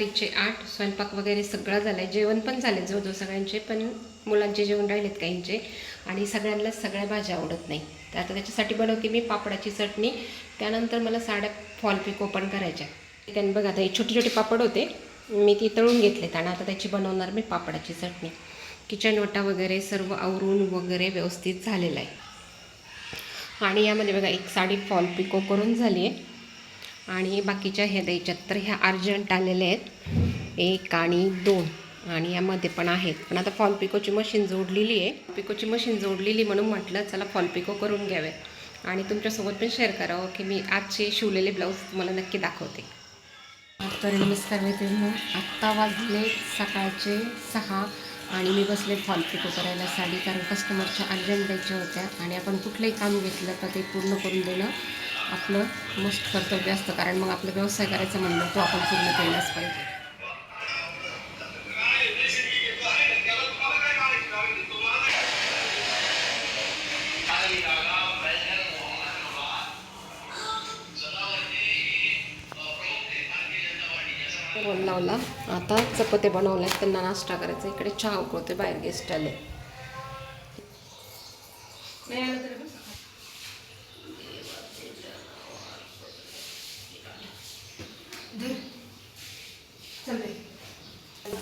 रात्रीचे आठ स्वयंपाक वगैरे सगळं झालं आहे जेवण पण झाले जवळजवळ सगळ्यांचे पण मुलांचे जेवण राहिलेत काहींचे आणि सगळ्यांना सगळ्या भाज्या आवडत नाही. तर आता त्याच्यासाठी बनवते मी पापडाची चटणी. त्यानंतर मला साड्या फॉल पिको पण करायच्या त्यांनी बघा आता हे छोटे छोटे पापड होते मी ती तळून घेतलेत आणि आता त्याची बनवणार मी पापडाची चटणी. किचन वटा वगैरे सर्व आवरून वगैरे व्यवस्थित झालेलं आहे. आणि यामध्ये बघा एक साडी फॉल पिको करून झाली आहे. आणि बाकीच्या ह्या द्यायच्यात तर ह्या अर्जंट आलेल्या आहेत. एक आणि दोन. आणि यामध्ये पण आहेत. पण आता फॉलपिकोची मशीन जोडलेली आहे. पिकोची मशीन जोडलेली म्हणून म्हटलं चला फॉलपिको करून घ्यावे. आणि तुमच्यासोबत पण शेअर करावं की मी आजचे शिवलेले ब्लाऊज तुम्हाला नक्की दाखवते. तर नमस्कार मित्रांनो. आत्ता वाजले सकाळचे सहा आणि मी बसले फॉल पिको करायला साडी कारण कस्टमरच्या अर्जंट द्यायच्या होत्या आणि आपण कुठलंही काम घेतलं तर ते पूर्ण करून देणं आपलं मस्त कर्तव्य असतं. कारण मग आपलं व्यवसाय करायचा म्हणलं तो आपण पूर्ण केलाच पाहिजे. फोन लावला. आता चपाते बनवल्यात. त्यांना नाश्ता करायचा. इकडे चहा उकळते बाहेर गेस्ट आले.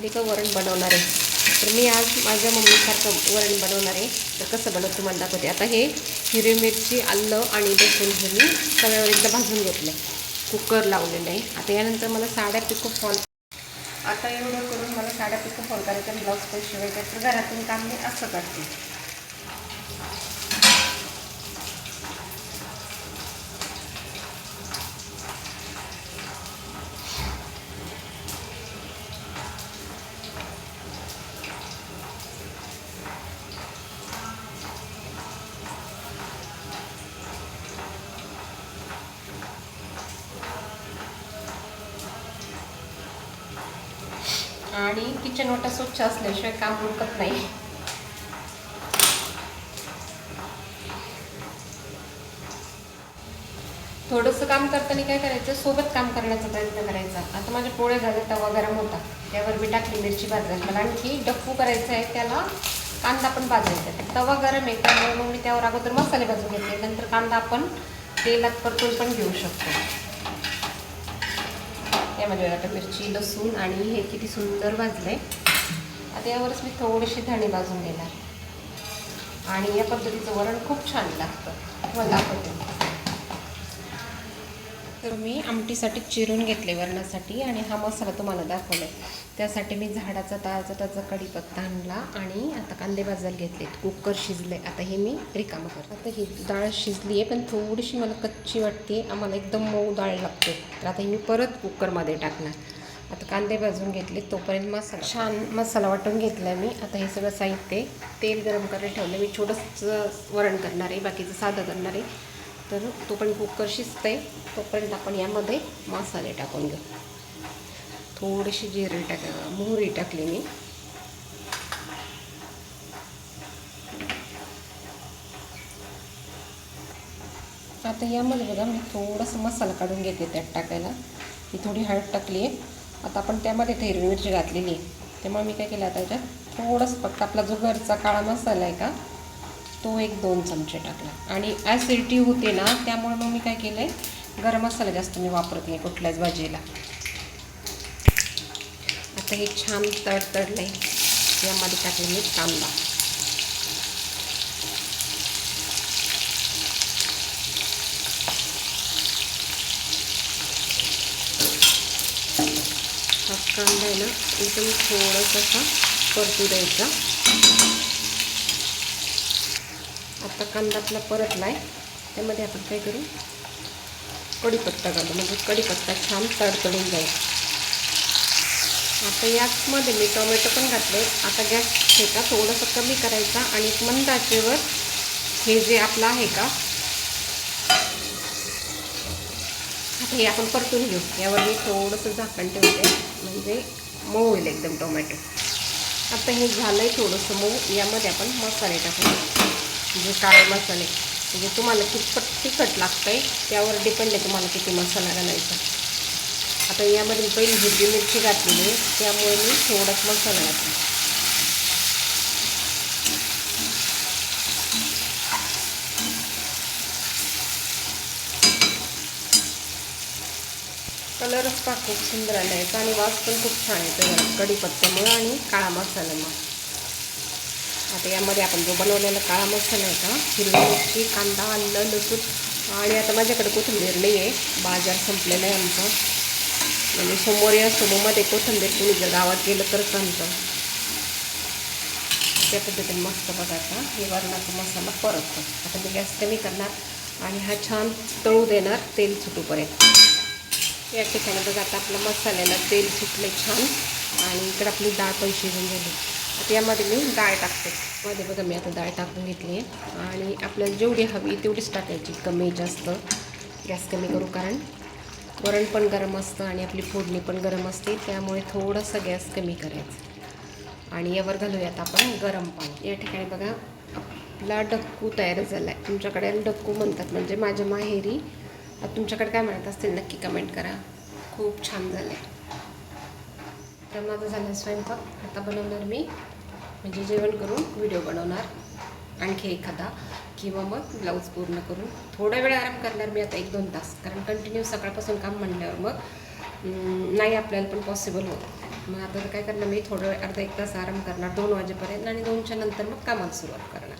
का वरण बनवणार आहे. तर मी आज माझ्या मम्मीसारखं वरण बनवणार आहे. तर कसं बनवत तुम्हाला दाखवते. आता हे हिरवी मिरची आलं आणि लसूण हे मी तव्यावर एकदा भाजून घेतलं कुकर लावलेलं आहे. आता यानंतर मला साड्या पिको फॉल आता एवढं करून मला साड्या पिको फॉल करायचं ब्लाऊज पण शिवायच्या तर घरातून काम मी असं करते. आणि किचन वाटा स्वच्छ असल्याशिवाय काम उरकत नाही. थोडंसं काम करताना काय करायचं? सोबत काम करण्याचा प्रयत्न करायचा. आता माझ्या पोळ्या झाल्या तवा गरम होता. त्यावर मी टाकली मिरची भाजायला मला आणखी डप्पू करायचं आहे त्याला कांदा पण भाजायचा आहे. तवा गरम आहे त्यामुळे मग मी त्यावर अगोदर मसाले भाजून घेतले. नंतर कांदा आपण तेलात परतून पण घेऊ शकतो. यामध्ये आता मिरची लसूण आणि हे किती सुंदर भाजलं आहे आता यावरच मी थोडीशी धणे भाजून घेणार. आणि या पद्धतीचं वरण खूप छान लागतं. मला दाखवते तर मी आमटीसाठी चिरून घेतले वरणासाठी आणि हा मसाला तुम्हाला दाखवला आहे त्यासाठी मी झाडाचा ताजा ताजा कढीपत्ता आणला आणि आता कांदे भाजायला घेतलेत. कुकर शिजले आता हे मी रिकामं करतो. आता ही डाळ शिजली आहे पण थोडीशी मला कच्ची वाटते. आम्हाला एकदम मऊ डाळ लागते. तर आता ही मी परत कुकरमध्ये टाकणार. आता कांदे भाजून घेतले तोपर्यंत मसाला. छान मसाला वाटून घेतला आहे मी. आता हे सगळं साहित्य तेल गरम करायला ठेवलं मी छोटंसं वरण करणार आहे बाकीचं साधं करणार आहे. तर तो पण कुकर शिजतं आहे तोपर्यंत आपण यामध्ये मसाले टाकून घेऊ. थोडीशी जिरे टाक मोहरी टाकली मी. आता यामध्ये बघा मी थोडंसं मसाला काढून घेते त्यात टाकायला. ही थोडी हळद टाकली आहे. आता आपण त्यामध्ये ते हिरवी मिरची घातलेली आहे. त्यामुळे मी काय केलं आता याच्यात? थोडंसं फक्त आपला जो घरचा काळा मसाला आहे का तो एक दोन चमचे टाकला. आणि ॲसिडिटी होते ना त्यामुळे मग मी काय केलं आहे गरम मसाला जास्त मी वापरत नाही कुठल्याच भाजीला. आता हे छान तडतडलं आहे यामध्ये टाकलं मी कांदा. कांदा आहे ना एकदम थोडंसं असा परतू द्यायचा. आता कांदा आपला परतला आहे त्यामध्ये आपण काय करू? कढीपत्ता घालू. म्हणजे कढीपत्ता छान तडतडून जाईल. आता याचमध्ये मी टोमॅटो पण घातले. आता गॅस हे का थोडंसं कमी करायचा आणि मंद आचेवर हे जे आपलं आहे का? आता हे आपण परतून घेऊ. यावर मी थोडंसं झाकण ठेवते. म्हणजे मऊ होईल एकदम टोमॅटो. आता हे झालं आहे थोडंसं मऊ. यामध्ये आपण मसाले टाकू जे काळे मसाले म्हणजे तुम्हाला कितपत तिखट लागतं आहे त्यावर डिपेंड आहे तुम्हाला किती मसाला घालायचा. आता यामध्ये मी पहिली हिरवी मिरची घातलेली आहे त्यामुळे मी थोडाच मसाला घातला. कलरच पा खूप सुंदर आला आहे आणि वास पण खूप छान येतो जरा कढीपत्त्यामुळं आणि काळा मसाल्यामुळे. आता यामध्ये आपण जो बनवलेला काळा मसाला आहे का हिरवी मिरची कांदा आलं लसूण आणि आता माझ्याकडे कोथिंबीर नाही आहे बाजार संपलेला आहे आमचा. म्हणजे समोर या समोरमध्ये कोथिंबीर तुम्ही जर गावात गेलं तरच आमचं त्या पद्धतीने मस्त बघा आता हे वरणाचा मसाला परततो. आता मी गॅस कमी करणार आणि हा छान तळू देणार तेल सुटूपर्यंत. या ठिकाणी बघा आता आपल्या मसाल्याला तेल सुटले छान. आणि इकडं आपली डाळ पण शिजून झाली आता यामध्ये मी डाळ टाकते. मध्ये बघा मी आता डाळ टाकून घेतली आहे. आणि आपल्याला जेवढी हवी तेवढीच टाकायची कमी जास्त. गॅस कमी करू कारण वरण पण गरम असतं आणि आपली फोडणी पण गरम असते त्यामुळे थोडंसं गॅस कमी करायचं. आणि यावर घालूयात आपण गरम पाणी. या ठिकाणी बघा आपला डक्कू तयार झाला आहे तुमच्याकडे डक्कू म्हणतात म्हणजे माझ्या माहेरी आता तुमच्याकडे काय म्हणत असतील नक्की कमेंट करा. खूप छान झालं आहे तर माझं झालं स्वयंपाक. आता बनवणार मी म्हणजे जेवण करून व्हिडिओ बनवणार आणखी एखादा. किंवा मग ब्लाऊज पूर्ण करून थोडा वेळ आराम करणार मी आता एक दोन तास. कारण कंटिन्यू सकाळपासून काम म्हणल्यावर मग नाही आपल्याला पण पॉसिबल होत. मग आता काय करणार मी? थोडं वेळ अर्धा एक तास आराम करणार दोन वाजेपर्यंत आणि दोनच्या नंतर मग कामाला सुरुवात करणार.